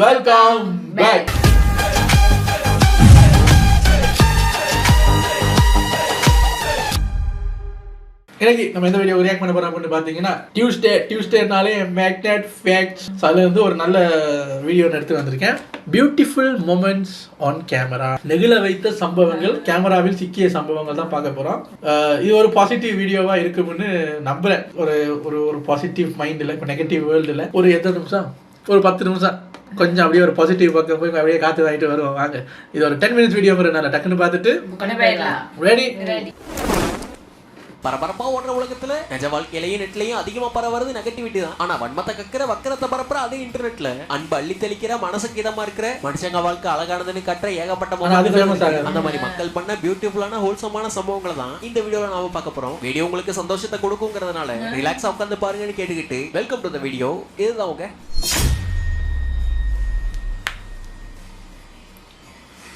Welcome back இன்னைக்கு நம்ம எந்த வீடியோ ரியாக்ட் பண்ண போறோம் அப்படின்னு பார்த்தீங்கன்னா டியூஸ்டே டியூஸ்டேனாலே மேக்னெட் ஃபேக்ட்ஸ் அதுல இருந்து ஒரு நல்ல வீடியோ எடுத்து வந்திருக்கேன். பியூட்டிஃபுல் மூமெண்ட்ஸ் ஆன் கேமரா நெகிழ வைத்த சம்பவங்கள் கேமராவில் சிக்கிய சம்பவங்கள் தான் பார்க்க போறோம். இது ஒரு பாசிட்டிவ் வீடியோவா இருக்கும்னு நம்புறேன். ஒரு ஒரு ஒரு பாசிட்டிவ் மைண்டில் இப்போ நெகட்டிவ் வேர்ல்டில் ஒரு எத்தனை நிமிஷம்? ஒரு பத்து நிமிஷம். கொஞ்சம் அப்படியே ஒரு பாசிட்டிவ் பக்கம் போய் அப்படியே காத்து வாங்கிட்டு வருவோம். வாங்க. இது ஒரு டென் மினிட்ஸ் வீடியோ மாதிரி டக்குன்னு பார்த்துட்டு ரெடி பரபரப்பா ஓடுற உலகத்துல நிஜ வாழ்க்கையிலயும் நெட்லயும் அதிகமா பரவுறது நெகட்டிவிட்டி தான். ஆனா வன்மத்தை கக்கிற வக்கரத்தை பரப்புற அதே இன்டர்நெட்ல அன்பு அள்ளி தெளிக்கிற மனசுக்கு இதமா இருக்கிற மனுஷங்க வாழ்க்கை அழகானதுன்னு கட்டுற ஏகப்பட்ட. அந்த மாதிரி மக்கள் பண்ண பியூட்டிஃபுல்லான ஹோல்சமான சம்பவங்களை தான் இந்த வீடியோல நாம பார்க்க போறோம். வீடியோ உங்களுக்கு சந்தோஷத்தை கொடுக்குங்கிறதுனால ரிலாக்ஸா உட்காந்து பாருங்கன்னு கேட்டுக்கிட்டு வெல்கம் டு த வீடியோ இதுதான் உங்க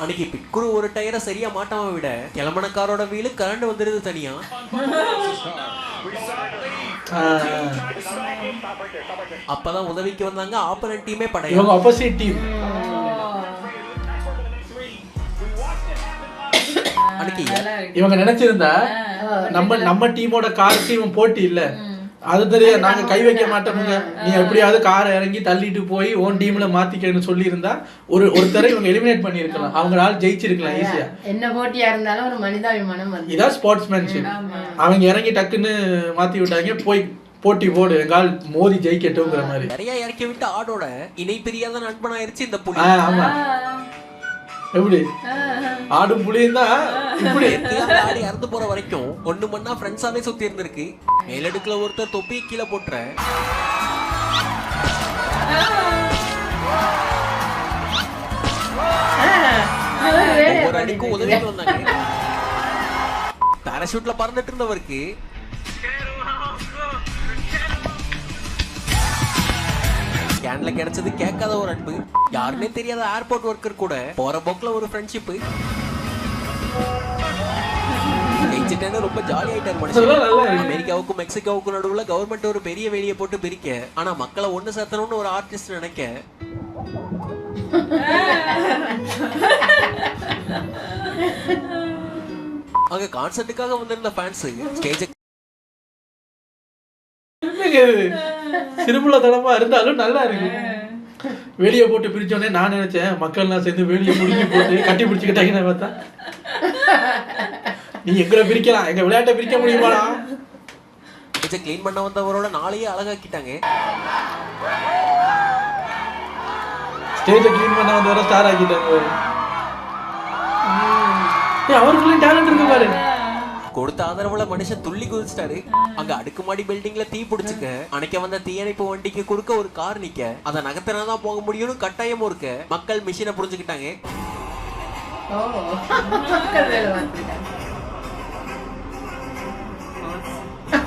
அன்னைக்கு பிட்குரு ஒரு டயரை சரியா மாட்டாம விட கிளம்பன காரோட வீலு கரண்ட் வந்துருது தனியா. அப்பதான் உதவிக்கு வந்தாங்க ஆப்பனன்ட் டீமே படையும் இவங்க ஆப்போசிட் டீம் அன்னைக்கு இவங்க நினைச்சிருந்தா நம்ம நம்ம டீமோட கார் டீம் போட்டி இல்ல. அது தெரிய நாங்க கை வைக்க மாட்டோமுங்க. நீ எப்படியாவது காரை இறங்கி தள்ளிட்டு போய் ஓன் டீம்ல மாத்திக்கன்னு சொல்லி இருந்தா ஒரு ஒருத்தரை இவங்க எலிமினேட் பண்ணிருக்கலாம் அவங்களால ஜெயிச்சிருக்கலாம் ஈஸியா என்ன போட்டியா இருந்தாலும் ஒரு மனிதாபிமானம் வந்து. இதான் ஸ்போர்ட்ஸ்மேன்ஷிப் அவங்க இறங்கி டக்குன்னு மாத்தி விட்டாங்க. போய் போட்டி போடு. எங்கால் மோதி ஜெயிக்கட்டும்ங்கிற மாதிரி. நிறைய இறக்கி விட்டு ஆடோட இணை பிரியாத நண்பனாயிருச்சு இந்த புலி. ஆமா. எப்படி? ஆடும் புலியும் தான் இப்படி. ஆடி இறந்து போற வரைக்கும் ஒண்ணு மண்ணா ஃப்ரெண்ட்ஸாவே சுத்தி இருந்திருக்கு. மேலடுக்குல ஒருத்தர் தொப்பியை கீழே போட்டுற ஒவ்வொரு அடிக்கும் உதவிக்கு வந்தாங்க. பாராஷூட்ல பறந்துட்டு இருந்தவருக்கு கேன்ல கிடைச்சது கேட்காத ஒரு அன்பு. யாருன்னே தெரியாத ஏர்போர்ட் ஒர்க்கர் கூட போற போக்குல ஒரு ஃப்ரெண்ட்ஷிப் ஜெயிச்சிட்டேன்னு ரொம்ப ஜாலி ஆயிட்டார் மனுஷன். அமெரிக்காவுக்கும் மெக்சிகோவுக்கும் நடுவுல கவர்மெண்ட் ஒரு பெரிய வேலியை போட்டு பிரிக்க. ஆனா மக்களை ஒண்ணு சேர்த்தணும்னு ஒரு ஆர்டிஸ்ட் நினைக்க. அங்க கான்சர்ட்டுக்காக வந்திருந்த ஃபேன்ஸ் ஸ்டேஜ் என்னங்க இது? சிறுபுள்ள தனமா இருந்தாலும் நல்லா இருக்கு. வெளியே போட்டு பிரிச்சோடனே நான் நினைச்சேன் மக்கள்லாம் சேர்ந்து வெளியே முடிஞ்சு போட்டு கட்டி பிடிச்சிக்கிட்டாங்கன்னு பார்த்தா. நீ எங்களை பிரிக்கலாம் எங்க விளையாட்டை பிரிக்க முடியுமாடா? ஸ்டேஜை க்ளீன் பண்ண வந்தவரோட நாளையே அழகாக்கிட்டாங்க. ஸ்டேஜை க்ளீன் பண்ண வந்தவரை ஸ்டார் ஆக்கிட்டாங்க அவருக்குள்ளேயும் டேலண்ட் இருக்கு பாரு. கொடுத்த ஆதரவுல மனுஷன் துள்ளி குதிச்சிட்டாரு. அங்க அடுக்குமாடி பில்டிங்ல தீ பிடிச்சுக்க அணைக்க வந்த தீயணைப்பு வண்டிக்கு குறுக்க ஒரு கார் நிக்க. அதை நகர்த்தினாதான் போக முடியும்னு கட்டாயமும் இருக்க. மக்கள் மிஷினை புரிஞ்சுக்கிட்டாங்க.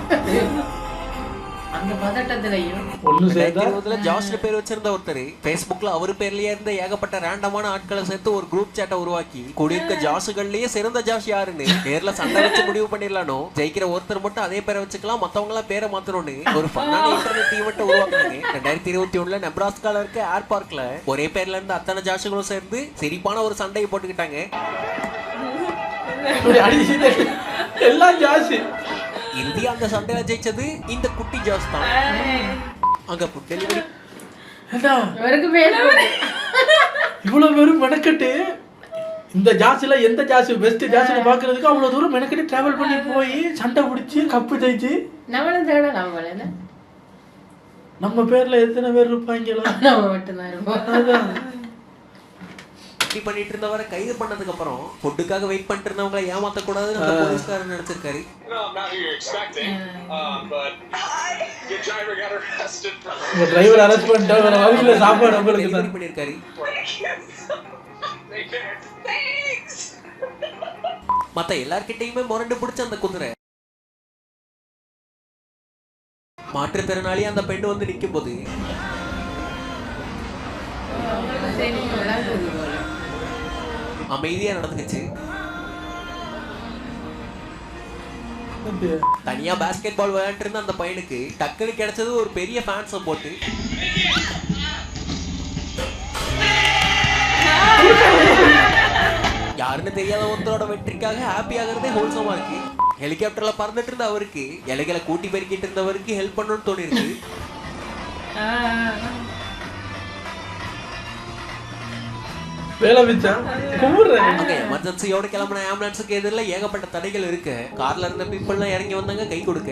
மக்கள். அந்த பதட்டத்திலையும். ஒண்ணு பேர் வச்சிருந்த ஒருத்தர் Facebookல அவர் பேர்லயே இருந்த ஏகப்பட்ட ரேண்டமான ஆட்களை சேர்த்து ஒரு குரூப் சேட்டை உருவாக்கி குடியிருக்க ஜாஸுகள்லயே சிறந்த ஜாஸ் யாருன்னு நேர்ல சண்டை வச்சு முடிவு பண்ணிடலானோ ஜெயிக்கிற ஒருத்தர் மட்டும் அதே பேரை வச்சுக்கலாம் மத்தவங்க எல்லாம் பேரை மாத்தணும்னு ஒரு ஃபன்னான இன்டர்நெட் ஈவெண்ட் உருவாக்குனாங்க. ரெண்டாயிரத்தி இருபத்தி ஒண்ணுல நெப்ராஸ்கால இருக்க ஏர் பார்க்ல ஒரே பேர்ல இருந்த அத்தனை ஜாஸுகளும் சேர்ந்து சிரிப்பான ஒரு சண்டையை போட்டுக்கிட்டாங்க. எல்லாம் ஜாஸ்தி. இறுதியா அந்த சண்டையில ஜெயிச்சது இந்த குட்டி ஜாஸ் தான். அங்க ஃபுட் டெலிவரி. இவ்வளவு பேரும் மெனக்கட்டு? இந்த ஜாஸ்தில எந்த ஜாஸ்தி பெஸ்ட் ஜாஸ்தின்னு பாக்குறதுக்கு அவ்வளவு தூரம் மெனக்கட்டு டிராவல் பண்ணி போய் சண்டை பிடிச்சி கப்பு ஜெயிச்சு நம்மளும் தேடலாம்? நம்ம பேர்ல எத்தனை பேர் இருப்பாங்களோ நம்ம மட்டும்தான் இருப்போம். இப்படி பண்ணிட்டு இருந்தவரை கைது பண்ணதுக்கு அப்புறம் ஃபுட்டுக்காக வெயிட் பண்ணிட்டு இருந்தவங்களை ஏமாத்த கூடாதுன்னு அந்த போலீஸ்காரர் நினைச்சிருக்காரு. Um, உங்க டிரைவர் அரெஸ்ட் பண்ணிட்டா வேற வழியில சாப்பாடு உங்களுக்கு தான் பண்ணிருக்காரு. மத்த எல்லார்கிட்டயுமே முரண்டு பிடிச்ச அந்த குதிரை. மாற்றுத்திறனாளி அந்த பெண் வந்து நிக்கும் போது அமைதியா நடந்துக்குச்சு. தனியா பாஸ்கெட் பால் விளையாண்டு இருந்த அந்த பையனுக்கு டக்குனு கிடைச்சது ஒரு பெரிய ஃபேன்ஸ் போட்டு யாருன்னு தெரியாத ஒருத்தரோட வெற்றிக்காக ஹாப்பி ஆகிறதே ஹோல்சமா இருக்கு. ஹெலிகாப்டர்ல பறந்துட்டு இருந்த அவருக்கு இலைகளை கூட்டி பெருக்கிட்டு இருந்தவருக்கு ஹெல்ப் பண்ணணும்னு தோணிருக்கு. வேலை மிச்சம் எமர்ஜென்சியோட கிளம்பின ஆம்புலன்ஸுக்கு எதிரில் ஏகப்பட்ட தடைகள் இருக்கு. கார்ல இருந்த பீப்புள்லாம் இறங்கி வந்தாங்க கை கொடுக்க.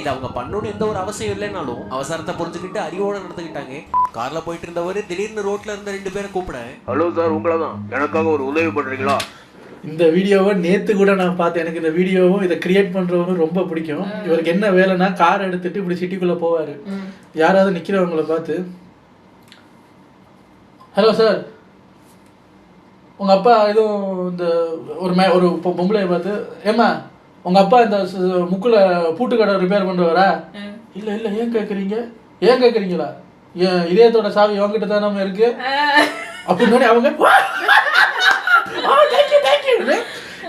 இது அவங்க பண்ணணும்னு எந்த ஒரு அவசியம் இல்லைனாலும் அவசரத்தை புரிஞ்சுக்கிட்டு அறிவோட நடந்துக்கிட்டாங்க. கார்ல போயிட்டு இருந்தவர் திடீர்னு ரோட்ல இருந்த ரெண்டு பேரை கூப்பிட. ஹலோ சார் உங்களை தான் எனக்காக ஒரு உதவி பண்றீங்களா? இந்த வீடியோவை நேத்து கூட நான் பார்த்தேன். எனக்கு இந்த வீடியோவும் இதை கிரியேட் பண்றவரும் ரொம்ப பிடிக்கும். இவருக்கு என்ன வேலைன்னா கார் எடுத்துட்டு இப்படி சிட்டிக்குள்ள போவாரு. யாராவது நிக்கிறவங்கள பார்த்து ஹலோ சார் உங்க அப்பா எதுவும் இந்த ஒரு மே ஒரு பொம்பளைய பார்த்து ஏம்மா உங்க அப்பா இந்த முக்குல பூட்டு கடை ரிப்பேர் பண்றவரா இல்ல இல்ல ஏன் கேக்குறீங்க? ஏன் கேக்குறீங்களா? ஏன் இதயத்தோட சாவி உங்ககிட்ட தான் நம்ம இருக்கு அப்படின்னு அவங்க ஆ, thank you, thank you.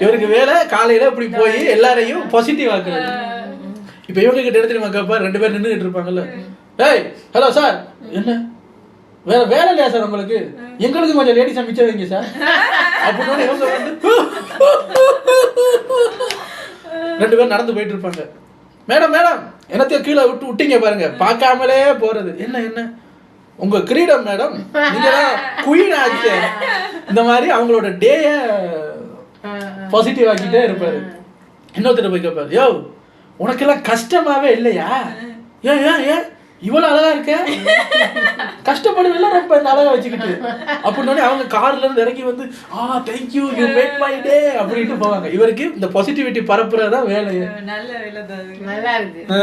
இவருக்கு வேலை காலையில இப்படி போய் எல்லாரையும் பாசிட்டிவ் ஆக்குறது. இப்ப இவங்க கிட்ட எடுத்து நம்ம ரெண்டு பேர் நின்றுகிட்டு இருப்பாங்கல்ல. ஏய் ஹலோ சார் என்ன? வேற வேலை இல்லையா சார் உங்களுக்கு? எங்களுக்கு கொஞ்சம் லேடிஸ் மிச்சம் வைங்க சார் அப்படின்னு இவங்க வந்து ரெண்டு பேரும் நடந்து போயிட்டு இருப்பாங்க. மேடம் மேடம் என்னத்தையும் கீழே விட்டு விட்டீங்க பாருங்க. பார்க்காமலே போறது. என்ன என்ன? உங்க கிரீடம் மேடம். நீங்க குயின் ஆச்சு. இந்த மாதிரி அவங்களோட டேய பாசிட்டிவ் ஆக்கிட்டே இருப்பாரு. இன்னொருத்தர் போய் கேட்பாரு யோ உனக்கெல்லாம் கஷ்டமாவே இல்லையா? ஏன் ஏன் ஏன் இவ்வளவு அழகா இருக்க? கஷ்டப்படுவில்ல ரொம்ப இந்த அழகா வச்சுக்கிட்டு. அப்படின்னு அவங்க கார்ல இருந்து இறங்கி வந்து ஆ thank you you make my day அப்படின்ட்டு போவாங்க. இவருக்கு இந்த பாசிட்டிவிட்டி நல்ல வேலை. நல்லா இருக்கு. ஆ.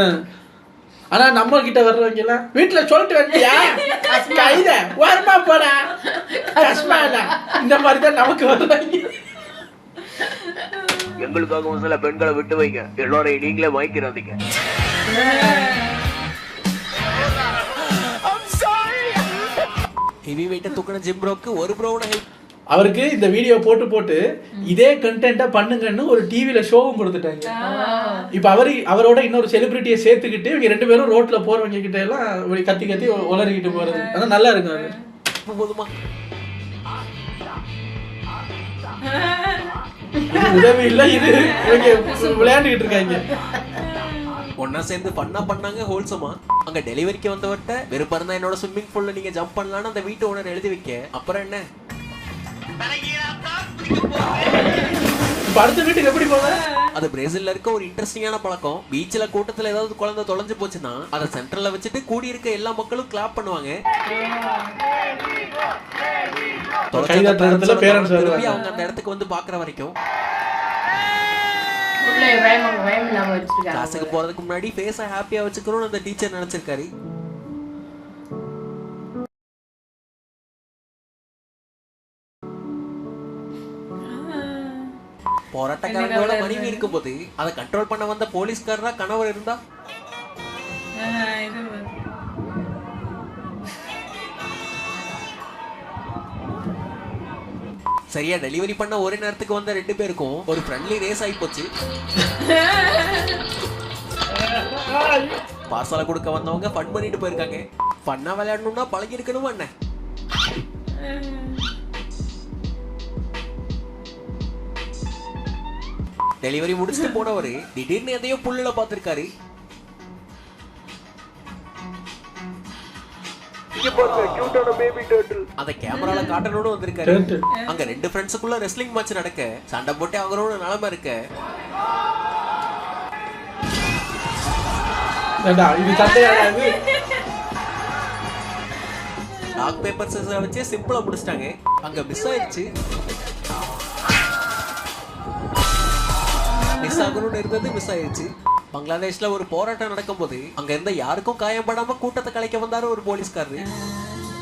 ஆனா நம்ம கிட்ட வர்றவங்க எல்லாம் வீட்டுல சொல்லிட்டு வந்தியா? கைத வரமா போடா? கஷ்மால இந்த மாதிரி தான் நமக்கு வர்றாங்க எங்களுக்காகவும் சில பெண்களை விட்டு வைங்க. எல்லாரையும் நீங்களே வாங்கிக்கிறாதீங்க. ஹெவி வெயிட்டை தூக்கின ஜிம் ப்ரோக்கு ஒரு ப்ரோவோட ஹெல்ப் அவருக்கு இந்த வீடியோ போட்டு போட்டு இதே கண்டென்ட்டை பண்ணுங்கன்னு ஒரு டிவில ஷோவும் கொடுத்துட்டாங்க. இப்ப அவரு அவரோட இன்னொரு செலிபிரிட்டியை சேர்த்துக்கிட்டு இவங்க ரெண்டு பேரும் ரோட்ல போறவங்க கிட்ட எல்லாம் இப்படி கத்தி கத்தி உளறிக்கிட்டு போறது. அதான் நல்லா இருக்கும் அது போதுமா உதவி இல்ல இது விளையாண்டுகிட்டு இருக்காங்க. ஒன்னா சேர்ந்து பண்ணா பண்ணாங்க ஹோல்சமா அங்க டெலிவரிக்கு வந்தவர்கிட்ட வெறுப்பா இருந்தா என்னோட ஸ்விம்மிங் பூல்ல நீங்க ஜம்ப் பண்ணலாம்னு அந்த வீட்டு ஓனர் எழுதி வைக்க. அப்புறம் என்ன? அடுத்த வீட்டுக்கு எப்படி போவேன் அது பிரேசில்ல இருக்க ஒரு இன்ட்ரெஸ்டிங்கான பழக்கம். பீச்ல கூட்டத்துல ஏதாவது குழந்தை தொலைஞ்சு போச்சுன்னா அதை சென்டர்ல வச்சுட்டு கூடி இருக்க எல்லா மக்களும் கிளாப் பண்ணுவாங்க. திரும்பி. அவங்க அந்த இடத்துக்கு வந்து பாக்குற வரைக்கும். கிளாஸுக்கு போறதுக்கு முன்னாடி ஃபேஸை ஹாப்பியா வச்சுக்கணும்னு அந்த டீச்சர் நினைச்சிருக்காரு. போராட்டக்காரங்களோட மனைவி இருக்கும்போது அதை கண்ட்ரோல் பண்ண வந்த போலீஸ்காரரா கணவர் இருந்தா. சரியா டெலிவரி பண்ண ஒரே நேரத்துக்கு வந்த ரெண்டு பேருக்கும் ஒரு ஃப்ரெண்ட்லி ரேஸ் ஆகி போச்சு. பார்சலை கொடுக்க வந்தவங்க ஃபன் பண்ணிட்டு போயிருக்காங்க. ஃபன்னா விளையாடணும்னா பழகி இருக்கணுமா என்ன டெலிவரி முடிச்சுட்டு போனவரு திடீர்னு எதையோ புல்லுல பார்த்திருக்காரு. அதை கேமரால காட்டணும்னு வந்திருக்காரு. Turtle. அங்க ரெண்டு ஃப்ரெண்ட்ஸுக்குள்ள ரெஸ்லிங் மேட்ச் நடக்க சண்டை போட்டு அவங்களோட நிலைமை இருக்க. டாக் பேப்பர் வச்சே சிம்பிளா முடிச்சிட்டாங்க. அங்க மிஸ் ஆயிடுச்சு மிஸ் ஆகணும்னு இருந்தது மிஸ் ஆயிடுச்சு பங்களாதேஷ்ல ஒரு போராட்டம் நடக்கும்போது அங்க இருந்த யாருக்கும் காயப்படாம கூட்டத்தை கலைக்க வந்தாரு ஒரு போலீஸ்காரரு.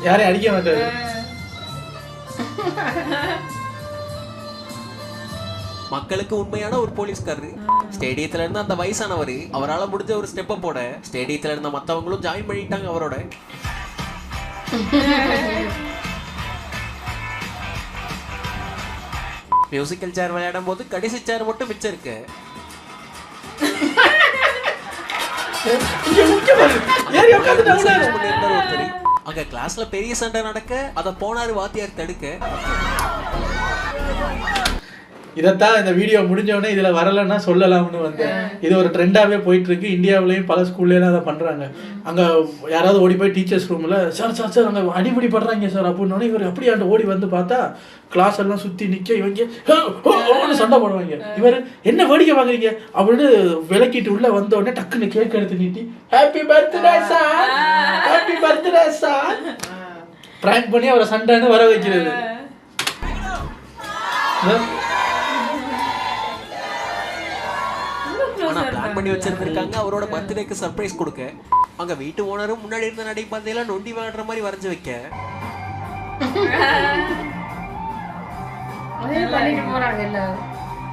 யாரையும் அடிக்க மாட்டாரு. மக்களுக்கு உண்மையான ஒரு போலீஸ்காரரு. ஸ்டேடியத்துல இருந்த அந்த வயசானவர் அவரால முடிஞ்ச ஒரு ஸ்டெப்பை போட ஸ்டேடியத்துல இருந்த மத்தவங்களும் ஜாயின் பண்ணிட்டாங்க அவரோட. மியூசிக்கல் சேர் விளையாடும் போது கடைசி சேர் மட்டும் மிச்சம் இருக்கு. அங்க கிளாஸ்ல பெரிய சண்டை நடக்க அத போனாரு வாத்தியார் தடுக்க. இதைத்தான் இந்த வீடியோ முடிஞ்ச உடனே இதுல வரலன்னா சொல்லலாம்னு வந்தேன். இது ஒரு ட்ரெண்டாவே போயிட்டு இருக்கு இந்தியாவிலயும் பல ஸ்கூல்ல அதை பண்றாங்க. அங்க யாராவது ஓடி போய் டீச்சர்ஸ் ரூம்ல சார் சார் சார் அங்க அடிபடி படுறாங்க சார் அப்படின்னு இவர் அப்படியே அந்த ஓடி வந்து பார்த்தா கிளாஸ் எல்லாம் சுத்தி நிக்க இவங்க "ஹோ, ஹோ, ஹோன்னு சண்டை போடுவாங்க. இவர் என்ன வேடிக்கை பாக்குறீங்க அப்படின்னு விளக்கிட்டு உள்ள வந்த உடனே டக்குன்னு கேக் எடுத்து நீட்டி happy birthday sir happy birthday sir prank பண்ணி அவரை சண்டைன்னு வர வைக்கிறது. ஆனா பிளான் பண்ணி வச்சிருந்திருக்காங்க. அவரோட பர்த்டேக்கு சர்ப்ரைஸ் கொடுக்க. அங்க வீட்டு ஓனரும் முன்னாடி இருந்த நடைபாதையில நொண்டி விளையாடுற மாதிரி வரைஞ்சு வைக்க.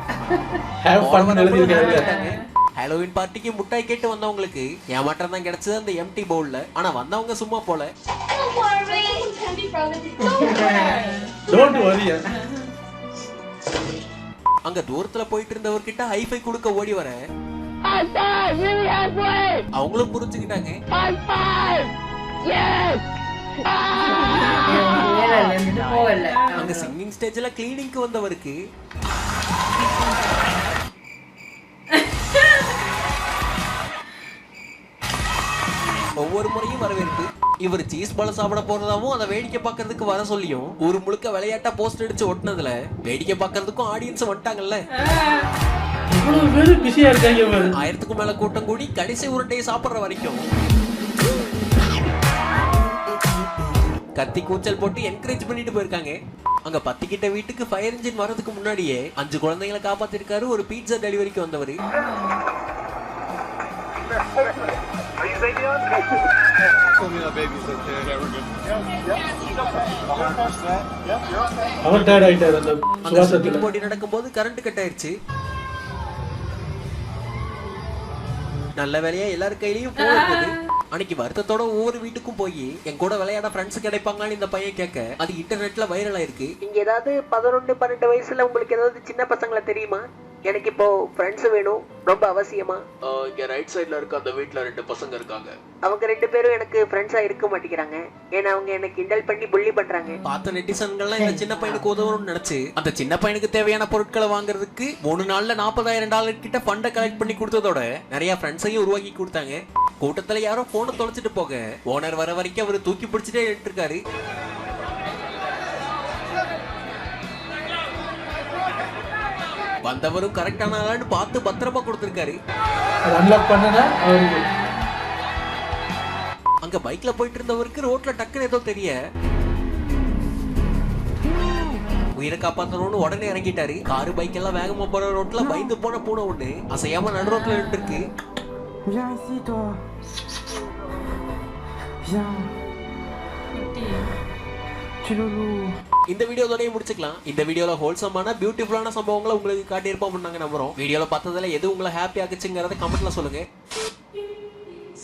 ஹாலோவின் பார்ட்டிக்கு முட்டாய் கேட்டு வந்தவங்களுக்கு ஏமாற்றம் தான் கிடைச்சது அந்த எம்டி பவுல்ல ஆனா வந்தவங்க சும்மா போல. டோன்ட் வரி அங்க தூரத்துல போயிட்டு இருந்தவர்கிட்ட ஹைஃபை கொடுக்க ஓடி வர அவங்களும் புரிஞ்சுக்கிட்டாங்க. அங்க சிங்கிங் ஸ்டேஜ்ல கிளீனிங்க்கு வந்தவருக்கு. ஒவ்வொரு முறையும் வரவேற்பு. இவர் சீஸ் பழம் சாப்பிட போறதாவும் அதை வேடிக்கை பார்க்கறதுக்கு வர சொல்லியும் ஒரு முழுக்க விளையாட்டா போஸ்ட் அடிச்சு ஒட்டினதுல வேடிக்கை பார்க்கறதுக்கும் ஆடியன்ஸ் வந்துட்டாங்கல்ல? ஆயிரத்துக்கும் மேல கூட்டம் கூடி கடைசி உருண்டையை சாப்பிடுற வரைக்கும். கத்தி கூச்சல் போட்டு என்கரேஜ் பண்ணிட்டு போயிருக்காங்க. அங்க பத்திக்கிட்ட வீட்டுக்கு ஃபயர் இன்ஜின் வர்றதுக்கு முன்னாடியே அஞ்சு குழந்தைங்களை காப்பாத்திருக்காரு ஒரு பீட்சா டெலிவரிக்கு வந்தவர். அவர் டயர்ட் ஆயிட்டாரு அந்த சுவாசத்துல போட்டி நடக்கும்போது கரண்ட் கட் ஆயிருச்சு. நல்ல வேலையா எல்லார் கையிலயும் இருந்தது அன்னைக்கு வருத்தத்தோட ஒவ்வொரு வீட்டுக்கும் போய் என் கூட விளையாட ஃப்ரெண்ட்ஸ் கிடைப்பாங்கன்னு இந்த பையன் கேட்க அது இன்டர்நெட்ல வைரல் ஆயிருக்கு. இங்க ஏதாவது பதினொன்னு பன்னெண்டு வயசுல உங்களுக்கு ஏதாவது சின்ன பசங்களை தெரியுமா? எனக்கு இப்போ ஃப்ரெண்ட்ஸ் வேணும் ரொம்ப அவசியமா? இங்க ரைட் சைடுல இருக்க அந்த வீட்ல ரெண்டு பசங்க இருக்காங்க. அவங்க ரெண்டு பேரும் எனக்கு ஃப்ரெண்ட்ஸா இருக்க மாட்டேங்கிறாங்க. ஏன்னா அவங்க எனக்கு கிண்டல் பண்ணி புள்ளி பண்றாங்க. பார்த்த நெட்டிசன்கள்லாம் இந்த சின்ன பையனுக்கு உதவணும்னு நினைச்சு அந்த சின்ன பையனுக்கு தேவையான பொருட்களை வாங்குறதுக்கு மூணு நாள்ல நாற்பதாயிரம் டாலர் கிட்ட ஃபண்டை கலெக்ட் பண்ணி கொடுத்ததோட நிறைய ஃப்ரெண்ட்ஸையும் உருவாக்கி கொடுத்தாங்க. கூட்டத்துல யாரோ போனை தொலைச்சிட்டு போக ஓனர் வர வரைக்கும் அவர் தூக்கி பிடிச்சிட்டே இருக்காரு வந்தவரும் கரெக்டான ஆளான்னு பார்த்து பத்திரமா கொடுத்துருக்காரு. அது அன்லாக் பண்ணனா அங்க பைக்ல போயிட்டு இருந்தவருக்கு ரோட்ல டக்குன்னு ஏதோ தெரிய. உயிரை காப்பாத்தணும்னு உடனே இறங்கிட்டாரு. காரு பைக் எல்லாம் வேகமா போற ரோட்ல பயந்து போன பூனை ஒண்ணு. அசையாம நடு ரோட்ல நின்று இருக்கு Viens ici, toi. Viens. இந்த வீடியோதோடய முடிச்சுக்கலாம். இந்த வீடியோல ஹோல்சமான பியூட்டிஃபுல்லான சம்பவங்களை உங்களுக்கு காட்டியிருப்போம் நாங்க நம்புறோம். வீடியோல பார்த்ததுல எது உங்களை ஹாப்பி ஆக்குச்சுங்கிறத கமெண்ட்ல சொல்லுங்க.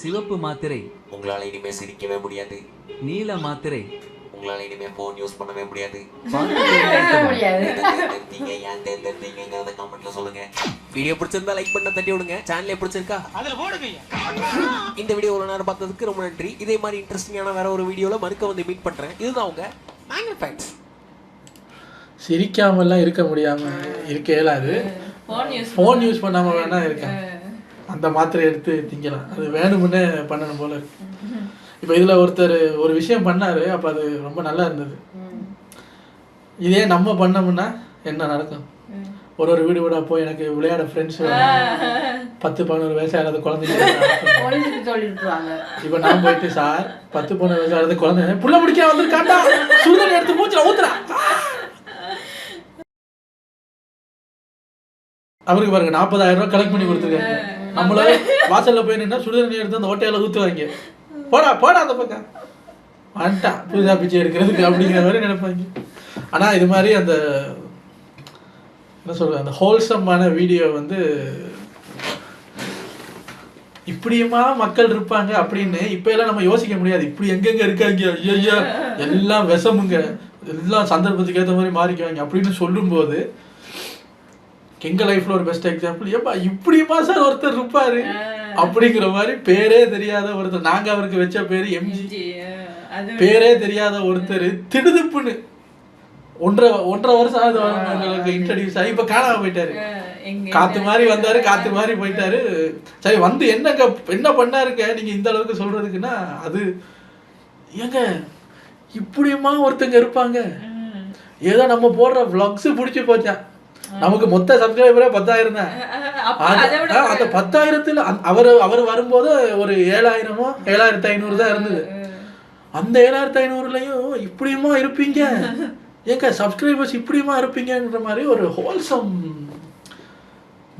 சிவப்பு மாத்திரை. உங்களால இனிமே சிரிக்கவே முடியாது. நீல மாத்திரை. உங்களால இனிமே போன் யூஸ் பண்ணவே முடியாது. கமெண்ட்ல சொல்லுங்க. வீடியோ பிடிச்சிருந்தா லைக் பண்ண தட்டி விடுங்க. சேனல் பிடிச்சிருக்கா? இந்த வீடியோ ஒரு நேரம் பார்த்ததுக்கு ரொம்ப நன்றி. இதே மாதிரி இன்ட்ரெஸ்டிங்கான வேற ஒரு வீடியோல மறுக்க வந்து மீட் பண்றேன். இதுதான் உங்க மேங்கல் ஃபேக்ட்ஸ் சிரிக்காமலாம் இருக்க முடியாம இருக்க இயலாது. ஃபோன் யூஸ் ஃபோன் யூஸ் பண்ணாம வேணா இருக்கேன் அந்த மாத்திரை எடுத்து திங்கலாம். அது வேணுமுன்னே பண்ணணும் போல இருக்கு. இப்போ இதுல ஒருத்தர் ஒரு விஷயம் பண்ணாரு. அப்ப அது ரொம்ப நல்லா இருந்தது. இதே நம்ம பண்ணோம்னா என்ன நடக்கும்? ஒரு ஒரு வீடு வீடா போய் எனக்கு விளையாட ஃப்ரெண்ட்ஸ் பத்து பதினோரு வயசு யாராவது குழந்தைங்க இப்போ நான் போயிட்டு சார் பத்து பதினோரு வயசு யாராவது குழந்தை புள்ள முடிக்க வந்திருக்காண்டா சுடுதண்ணி எடுத்து மூச்சுல ஊத்துறா அவருக்கு பாருங்க நாற்பதாயிரம் ரூபாய் கலெக்ட் பண்ணி கொடுத்துருக்காங்க. நம்மள வாசல்ல போய் நின்னா சுடுதண்ணி எடுத்து அந்த ஓட்டையில ஊத்துவாங்க. போடா போடா அந்த பக்கம். வந்துட்டான் புதுசா பிச்சை எடுக்கிறதுக்கு அப்படிங்கிற மாதிரி நினைப்பாங்க. ஆனா இது மாதிரி அந்த என்ன சொல்றது அந்த ஹோல்சமான வீடியோ வந்து இப்படியுமா மக்கள் இருப்பாங்க அப்படின்னு இப்ப எல்லாம் நம்ம யோசிக்க முடியாது. இப்படி எங்கெங்க இருக்காங்க? ஐயோ எல்லாம் விஷமுங்க. எல்லாம் சந்தர்ப்பத்துக்கு ஏற்ற மாதிரி மாறிக்குவாங்க அப்படின்னு சொல்லும்போது எங்க லைஃப்ல ஒரு பெஸ்ட் எக்ஸாம்பிள் ஏப்பா இப்படியுமா சார் ஒருத்தர் இருப்பாரு? அப்படிங்கிற மாதிரி பேரே தெரியாத ஒருத்தர் நாங்க அவருக்கு வச்ச பேரு எம்ஜி பேரே தெரியாத ஒருத்தர் திடுதுப்புன்னு. ஒன்றரை ஒன்றரை வருஷம் ஆகுது எங்களுக்கு இன்ட்ரடியூஸ் ஆகி இப்ப காணாம போயிட்டாரு. காத்து மாதிரி வந்தாரு காத்து மாதிரி போயிட்டாரு. சரி வந்து என்னங்க என்ன பண்ணாருங்க? நீங்க இந்த அளவுக்கு சொல்றதுக்குன்னா அது ஏங்க இப்படியுமா ஒருத்தங்க இருப்பாங்க. ஏதோ நம்ம போடுற vlogs பிடிச்சி போச்சான் நமக்கு மொத்த சப்ஸ்கிரைபரே பத்தாயிரம் தான். அந்த பத்தாயிரத்துல அவர் அவர் வரும்போது ஒரு ஏழாயிரமோ ஏழாயிரத்தி ஐநூறு தான் இருந்தது. அந்த ஏழாயிரத்தி ஐநூறுலயும் இப்படியுமா இருப்பீங்க? ஏங்க சப்ஸ்கிரைபர்ஸ் இப்படியுமா இருப்பீங்கன்ற மாதிரி ஒரு ஹோல்சம்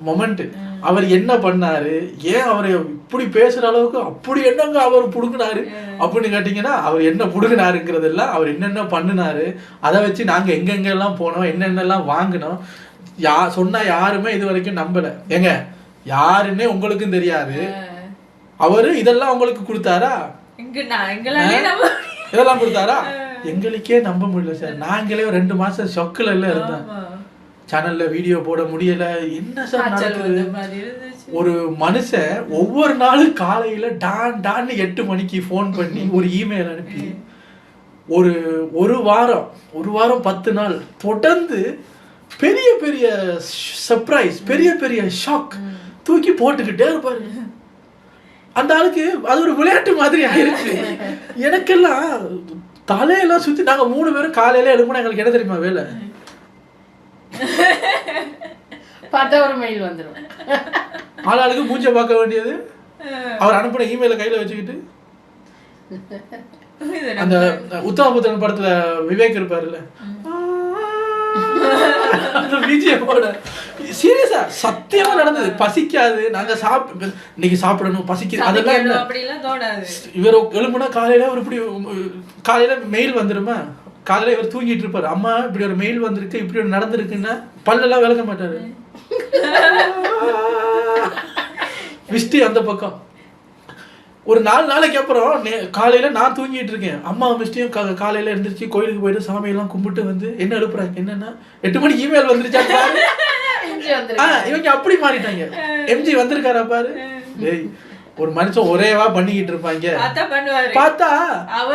மொமெண்ட் அவர் என்ன பண்ணாரு? ஏன் அவர் இப்படி பேசுற அளவுக்கு அப்படி என்னங்க அவர் புடுங்கினாரு? அப்படின்னு கேட்டிங்கன்னா அவர் என்ன புடுங்கினாருங்கிறதெல்லாம் அவர் என்னென்ன பண்ணினாரு அதை வச்சு நாங்க எங்கெங்கெல்லாம் போனோம் என்னென்னலாம் வாங்கினோம் யா சொன்னா யாருமே இது வரைக்கும் நம்பல. ஏங்க யாருன்னே உங்களுக்கும் தெரியாது. அவரு இதெல்லாம் உங்களுக்கு கொடுத்தாரா? இதெல்லாம் கொடுத்தாரா? எங்களுக்கே நம்ப முடியல சார். நாங்களே ரெண்டு மாசம் ஷொக்கில் எல்லாம் இருந்தோம். சேனல்ல வீடியோ போட முடியல. என்ன சார் நடக்குது? ஒரு மனுஷன் ஒவ்வொரு நாளும் காலையில டான் டான்னு எட்டு மணிக்கு ஃபோன் பண்ணி ஒரு இமெயில் அனுப்பி ஒரு ஒரு வாரம் ஒரு வாரம் பத்து நாள் தொடர்ந்து பெரிய பெரிய சர்ப்ரைஸ் பெரிய பெரிய ஷாக் தூக்கி போட்டுக்கிட்டே இருப்பாரு. அந்த ஆளுக்கு அது ஒரு விளையாட்டு மாதிரி ஆயிருச்சு. எனக்கெல்லாம் தலையெல்லாம் சுத்தி நாங்க மூணு பேரும் காலையில எழுப்புனா எங்களுக்கு என்ன தெரியுமா வேலை? பார்த்தா ஒரு மெயில் வந்துடும் ஆளாளுக்கு மூஞ்ச பார்க்க வேண்டியது. அவர் அனுப்பின இமெயில கையில வச்சுக்கிட்டு. அந்த உத்தமபுத்திரன் படத்துல விவேக் இருப்பாருல்ல. அந்த பிஜிஎம்மோட சீரியஸா சத்தியமா நடந்தது. பசிக்காது. நாங்க சாப்பிட்டு இன்னைக்கு சாப்பிடணும். பசிக்குது. அதெல்லாம் இவர் எழும்புனா காலையில ஒரு இப்படி காலையில மெயில் வந்துருமா? காலையில இவர் தூங்கிட்டு இருப்பாரு. அம்மா இப்படி ஒரு மெயில் வந்திருக்கு. இப்படி ஒரு நடந்திருக்குன்னா பல்லெல்லாம் விளக்க மாட்டாரு. விஷ்டி அந்த பக்கம். ஒரு நாலு நாளைக்கு அப்புறம் காலையில நான் தூங்கிட்டு இருக்கேன். அம்மா மிஸ்டியும் கா- காலையில எந்திரிச்சு கோயிலுக்கு போயிட்டு சாமியெல்லாம் கும்பிட்டு வந்து என்ன எழுப்புறாங்க என்னன்னா? எட்டு மணிக்கு இமெயில் வந்துருச்சா ஆ, இவங்க அப்படி மாறிட்டாங்க. எம்ஜி வந்திருக்காரா பாரு. டேய் ஒரு மனுஷன் ஒரேவா பண்ணிக்கிட்டு இருப்பாங்க. பார்த்தா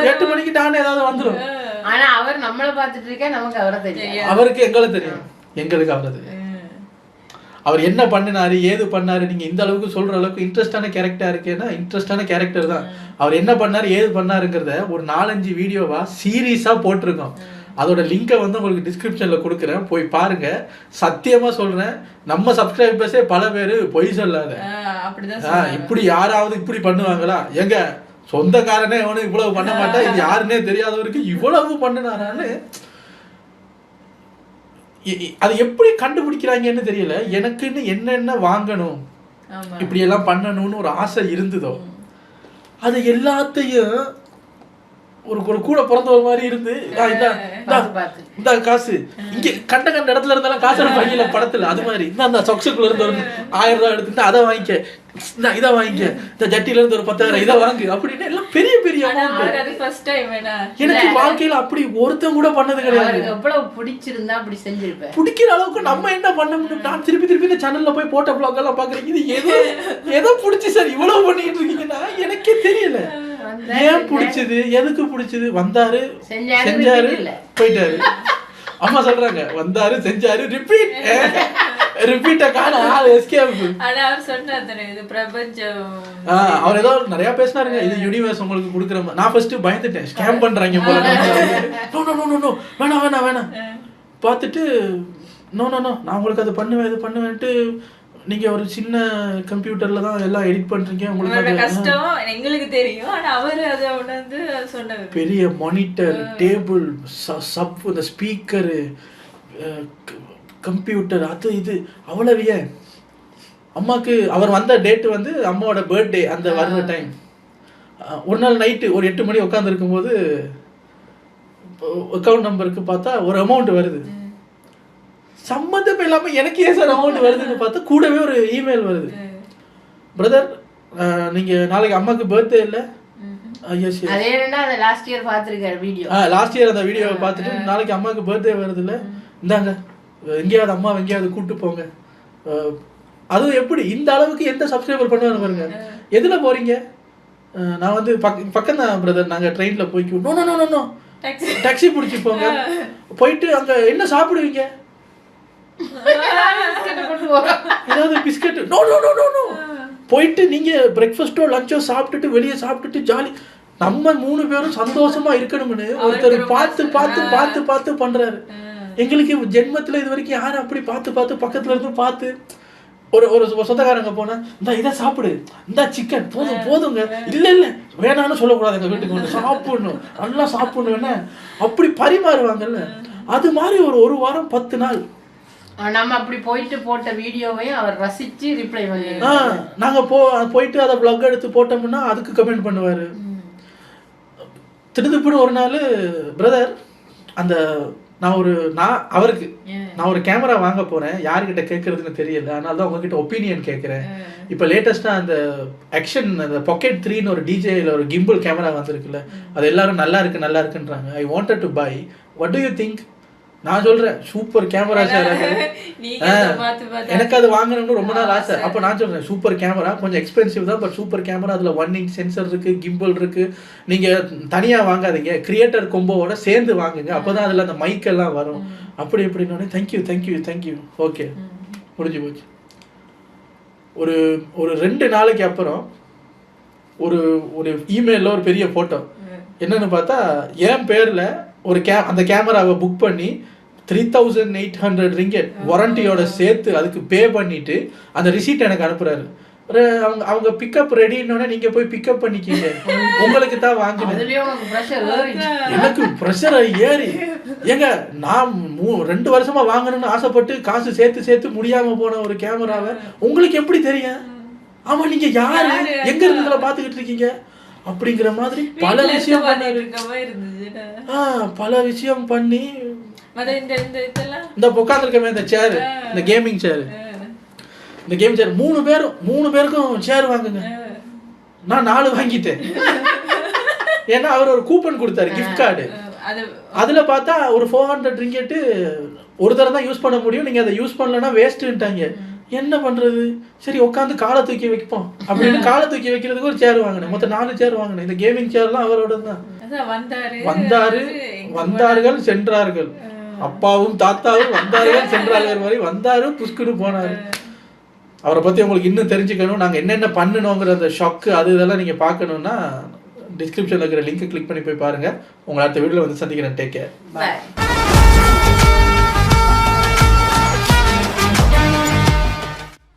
எட்டு மணிக்கு டானே ஏதாவது வந்துரும். ஆனா அவர் நம்மள பார்த்துட்டு இருக்கா நமக்கு அவரை தெரியும் அவருக்கு எங்களை தெரியும். எங்களுக்கு அவரை தெரியும். அவர் என்ன பண்ணினாரு ஏது பண்ணாரு நீங்க இந்த அளவுக்கு சொல்ற அளவுக்கு இன்ட்ரெஸ்டான கேரக்டர் இருக்கேன்னா இன்ட்ரெஸ்டான கேரக்டர் தான். அவர் என்ன பண்ணாரு ஏது பண்ணாருங்கிறத ஒரு நாலஞ்சு வீடியோவா சீரியஸா போட்டிருக்கோம். அதோட லிங்கை வந்து உங்களுக்கு டிஸ்கிரிப்ஷன்ல கொடுக்குறேன். போய் பாருங்க. சத்தியமா சொல்றேன். நம்ம சப்ஸ்கிரைபர்ஸே பல பேர் பொய் சொல்லாத. இப்படி யாராவது இப்படி பண்ணுவாங்களா? எங்க சொந்தக்காரனே அவனு இவ்வளவு பண்ண மாட்டா? இது யாருன்னே தெரியாதவருக்கு இவ்வளவு பண்ணினாரான்னு அது எப்படி கண்டுபிடிக்கிறாங்கன்னு தெரியல. எனக்குன்னு என்னென்ன வாங்கணும் ஆமா. இப்படி எல்லாம் பண்ணணும்னு ஒரு ஆசை இருந்ததோ அது எல்லாத்தையும் ஒரு ஒரு கூட பிறந்தவர் மாதிரி இருந்து "ஆ, இந்தா, காசு. இங்க கண்ட கண்ட இடத்துல இருந்தாலும் காசு பையில படத்துல அது மாதிரி. இந்த அந்த சொக்ஸுக்குள்ள இருந்து ஒரு ஆயிரம் ரூபாய் எடுத்துட்டு அதை வாங்கிக்க. இதை வாங்கிக்க. இந்த ஜட்டில இருந்து ஒரு பத்தாயிரம் இதை வாங்கு. அப்படின்னு எல்லாம் பெரிய பெரிய எனக்கு வாழ்க்கையில அப்படி ஒருத்தன் கூட பண்ணது கிடையாது. எவ்வளவு பிடிச்சிருந்தா அப்படி செஞ்சிருப்பேன் பிடிக்கிற அளவுக்கு நம்ம என்ன பண்ண முடியும் நான் திருப்பி திருப்பி இந்த சேனல்ல போய் போட்ட பிளாக் எல்லாம் பாக்குறேன் இது எதோ எதோ பிடிச்சி சார் இவ்வளவு பண்ணிட்டு இருக்கீங்கன்னா எனக்கே தெரியல. ஏன் பிடிச்சது? எதுக்கு பிடிச்சது? வந்தாரு செஞ்சாரு. போயிட்டாரு. அம்மா சொல்றாங்க வந்தாரு செஞ்சாரு ரிப்பீட் ரிப்பீட்ட காண ஆள் எஸ்கேப் ஆனா அவர் சொன்னார் தானே இது பிரபஞ்சம். அவர் ஏதோ நிறைய பேசினாருங்க. இது யூனிவர்ஸ் உங்களுக்கு கொடுக்குற மாதிரி. நான் ஃபர்ஸ்ட் பயந்துட்டேன். ஸ்கேம் பண்றாங்க போல. நோ நோ நோ நோ வேணாம் வேணாம் வேணாம். பார்த்துட்டு நோ நோ நோ நான் உங்களுக்கு அது பண்ணுவேன் இது பண்ணுவேன்ட்டு நீங்க ஒரு சின்ன கம்ப்யூட்டர்ல தான் எல்லாம் எடிட் பண்றீங்க உங்களுக்கு கஷ்டம் எங்களுக்கு தெரியும். ஆனா அவரு அதை உணர்ந்து சொன்னது பெரிய மானிட்டர் டேபிள் சப் இந்த ஸ்பீக்கரு கம்ப்யூட்டர் அது இது அவ்வளவு ஏன் அம்மாக்கு அவர் வந்த டேட் வந்து அம்மாவோட பர்த்டே அந்த வர்ற டைம் ஒரு நாள் நைட்டு ஒரு எட்டு மணி உட்காந்துருக்கும் போது அக்கௌண்ட் நம்பருக்கு பார்த்தா ஒரு அமௌண்ட் வருது. சம்மந்தம் இல்லாம எனக்கு ஏன் சார் அமௌண்ட் வருதுன்னு பார்த்தா கூடவே ஒரு இமெயில் வருது. பிரதர் நீங்க நாளைக்கு அம்மாக்கு பர்த்டே இல்லை? எஸ் லாஸ்ட் இயர் பார்த்திருக்காரு வீடியோ ஆ லாஸ்ட் இயர் அந்த வீடியோவை பார்த்துட்டு நாளைக்கு அம்மாவுக்கு பர்த்டே வருதுல்ல இந்தாங்க எங்கேயாவது அம்மா எங்கேயாவது கூட்டு போங்க. அதுவும் எப்படி? இந்த அளவுக்கு எந்த சப்ஸ்கிரைபர் பண்ணுவாங்க பாருங்க. எதுல போறீங்க? அஹ் நான் வந்து பக் பக்கம் தான் பிரதர் நாங்க ட்ரெயின்ல போய்க்கு no no no no. Taxi பிடிச்சி போங்க. போயிட்டு அங்க என்ன சாப்பிடுவீங்க? ஏதாவது biscuit? No no no no no போயிட்டு நீங்க பிரேக்ஃபாஸ்ட்டோ லஞ்சோ சாப்பிட்டுட்டு வெளியே சாப்பிட்டுட்டு ஜாலி நம்ம மூணு பேரும் சந்தோஷமா இருக்கணும்னு ஒருத்தர் பார்த்து பார்த்து பார்த்து பார்த்து பண்றாரு. எங்களுக்கு ஜென்மத்துல இது வரைக்கும் யாரும் அப்படி பார்த்து பார்த்து பக்கத்துல இருந்து பார்த்து ஒரு ஒரு சொந்தக்காரங்க போனா இந்த இதை சாப்பிடு. இந்த சிக்கன் போதும் போதுங்க. இல்ல இல்ல. வேணாம்னு சொல்லக்கூடாது எங்க வீட்டுக்கு வந்து. சாப்பிடணும். நல்லா சாப்பிடணும் அப்படி பரிமாறுவாங்கல்ல. அது மாதிரி ஒரு ஒரு வாரம் பத்து நாள். நம்ம அப்படி போயிட்டு போட்ட வீடியோவையும் அவர் ரசிச்சு ரிப்ளை பண்ணி நாங்க போ போயிட்டு அதை vlog எடுத்து போட்டோம்னா அதுக்கு கமெண்ட் பண்ணுவாரு. திருதுப்புன்னு ஒரு நாள் பிரதர் அந்த நான் ஒரு நான் அவருக்கு நான் ஒரு கேமரா வாங்க போறேன். யார்கிட்ட கேட்கறதுன்னு தெரியல. அதனால தான் உங்ககிட்ட ஒப்பீனியன் கேட்குறேன் இப்போ லேட்டஸ்ட்டாக அந்த ஆக்ஷன் அந்த பாக்கெட் த்ரீன்னு ஒரு டிஜேல ஒரு கிம்பிள் கேமரா வந்திருக்குல்ல அது எல்லாரும் நல்லா இருக்கு நல்லா இருக்குன்றாங்க. I wanted to buy what do you think நான் சொல்றேன் சூப்பர் கேமரா சார் எனக்கு அது வாங்கணும்னு ரொம்ப நாள் ஆசை. அப்போ நான் சொல்றேன் சூப்பர் கேமரா கொஞ்சம் எக்ஸ்பென்சிவ் தான் பட் சூப்பர் கேமரா அதுல ஒன் இன்ச் சென்சர் இருக்கு கிம்பிள் இருக்கு. நீங்க தனியா வாங்காதீங்க கிரியேட்டர் கொம்போவோட சேர்ந்து வாங்குங்க. அப்பதான் அதுல அந்த மைக் எல்லாம் வரும். அப்படி இப்படின்னு தேங்க்யூ தேங்க்யூ தேங்க்யூ ஓகே முடிஞ்சு போச்சு. ஒரு ஒரு ரெண்டு நாளைக்கு அப்புறம் ஒரு ஒரு இமெயிலில் ஒரு பெரிய ஃபோட்டோ என்னன்னு பார்த்தா என் பேரில் ஒரு கே அந்த கேமராவை புக் பண்ணி three thousand eight hundred ringgit வாரண்டியோட சேர்த்து அதுக்கு பே பண்ணிட்டு அந்த ரிசீட் எனக்கு அனுப்புறாரு. ஒரு அவங்க அவங்க பிக்கப் ரெடின்னோடனே நீங்க போய் பிக்கப் பண்ணிக்கிங்க. உங்களுக்கு தான் வாங்கினேன். எனக்கு ப்ரெஷர் ஏறி. ஏங்க நான் மூ ரெண்டு வருஷமா வாங்கணும்னு ஆசைப்பட்டு காசு சேர்த்து சேர்த்து முடியாம போன ஒரு கேமராவை உங்களுக்கு எப்படி தெரியும்? ஆமா நீங்க யாரு? எங்க இருந்து இதுல பாத்துக்கிட்டு இருக்கீங்க? அப்படிங்கிற மாதிரி பல விஷயம் பல விஷயம் பண்ணி இந்த இதெல்லாம் இந்த சேர் இந்த கேமிங் சேர் இந்த கேம் சேர் மூணு பேரும் மூணு பேருக்கும் சேர் வாங்குங்க. நான் நாலு வாங்கிட்டேன். ஏன்னா அவர் ஒரு கூப்பன் கொடுத்தாரு கிஃப்ட் கார்டு அது அதுல பார்த்தா ஒரு ஃபோர் ஹண்ட்ரட் ரிங்கெட்டு ஒரு தடவை தான் யூஸ் பண்ண முடியும். நீங்க அதை யூஸ் பண்ணலன்னா வேஸ்ட்டுன்ட்டாங்க என்ன பண்றது? சரி உட்காந்து காலை தூக்கி வைப்போம். அப்படின்னு காலை தூக்கி வைக்கிறதுக்கு ஒரு சேர் வாங்கினேன். மொத்தம் நாலு சேர் வாங்கினேன். இந்த கேமிங் சேர்லாம் அவரோட தான் வந்தாரு. வந்தார்கள் சென்றார்கள். அப்பாவும் தாத்தாவும் வந்தார்கள் சென்றார்கள் மாதிரி வந்தாரு புஷ்குன்னு போனாரு. அவரை பத்தி உங்களுக்கு இன்னும் தெரிஞ்சுக்கணும். நாங்க என்னென்ன பண்ணணுங்கிற அந்த ஷாக்கு அது இதெல்லாம் நீங்க பார்க்கணும்னா டிஸ்கிரிப்ஷன்ல இருக்கிற லிங்க் கிளிக் பண்ணி போய் பாருங்க. உங்களை அடுத்த வீடியோல வந்து சந்திக்கிறேன். Take care.